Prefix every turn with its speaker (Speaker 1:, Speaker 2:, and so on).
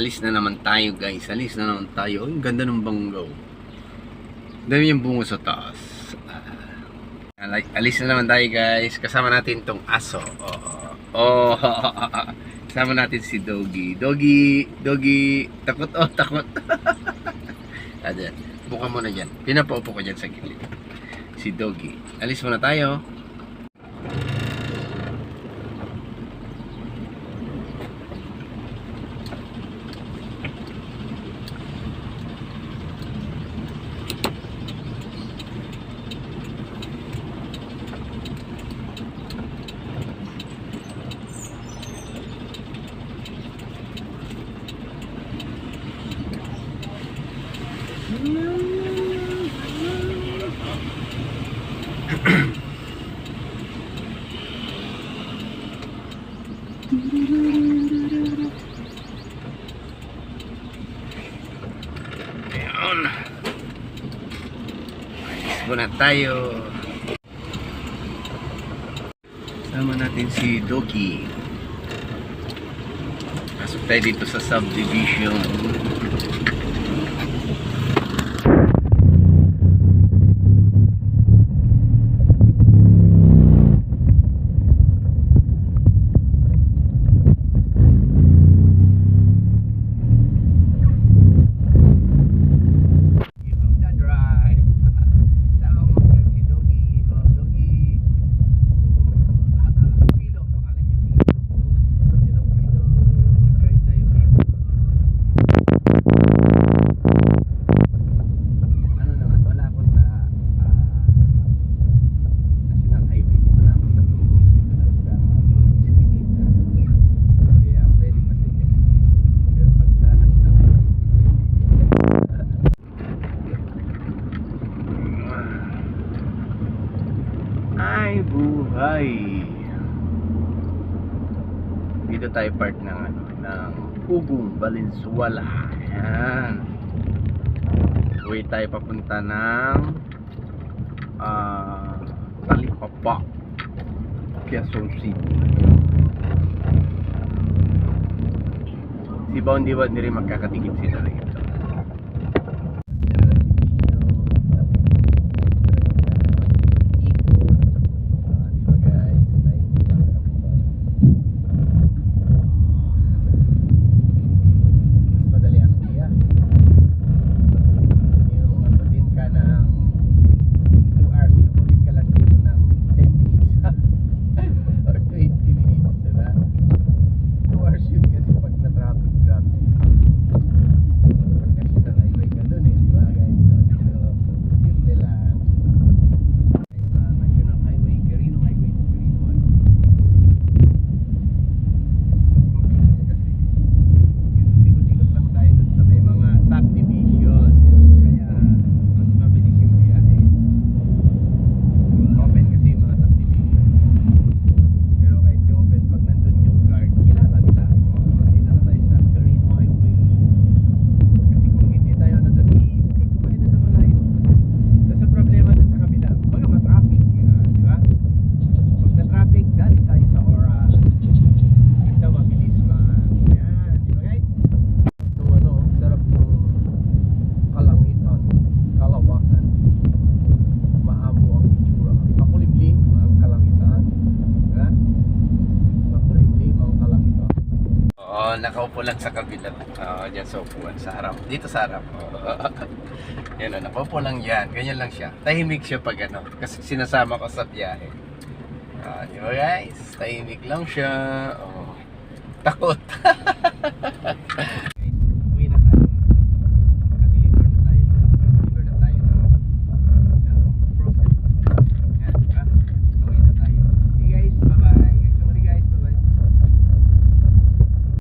Speaker 1: alis na naman tayo guys. Alis na naman tayo. Ang ganda ng banggaw. Dami yung bunga sa taas. Ah, alis na naman tayo guys. Kasama natin tong aso. Oh, oh. Kasama natin si Doggy. Doggy, Doggy. Takot, oh, takot. Ayan. Buka mo dyan. Pinapaupo ko dyan sa gilid. Si Doggy. Alis muna tayo. Ayan. Alis muna tayo. Sama natin si Doki. Pasok tayo dito sa subdivision. Ay, buhay. Dito tayo part ng ano, ng Ugong Valenzuela. Ayan. Uwi tayo papunta ng ah Talipapa. Quezon City. Si Bondi ba hindi rin magkakatigit sila rito? madali ang biyahe. Yung abutin ka ng 2 hours, abutin ka lang dito ng 10 minutes or 20 minutes, diba? 2 hours yun kasi pag na-traffic, traffic. Pag national highway ka dun eh, di ba guys? So, dito, simple lang. Sa national highway, Quirino Highway to Quirino Highway. Mas mabilis kasi. Yun, umikot-ikot lang tayo dun sa may mga subdivision. Yun. Kaya, mas mabilis yung biyahe. Open kasi yung mga subdivision. Pero kahit di open, pag nandun yung guard, kilala nila. Oh, dito na tayo sa Quirino Highway. Kasi kung hindi tayo nandun, eh, hindi ko pwede na malayo. Kasi ang problema dun sa kabila, baga matraffic. ah, di ba? Pag na-traffic, galing tayo sa oras. Ito mabilis man. Yan, di ba guys? Yung ano, sarap ng kalangitan, kalawakan. Maamo ang itsura. Makulimlim ang kalangitan. Di ba? Makulimlim ang kalangitan. Oo, nakaupo lang sa kabila. Oo, dyan sa upuan, sa harap. Dito sa harap. Oo. Yan o, nakaupo lang yan. Ganyan lang siya. Tahimik siya pag ano. Kasi sinasama ko sa biyahe. Ah, di guys? Tahimik lang siya. Oh. Takot.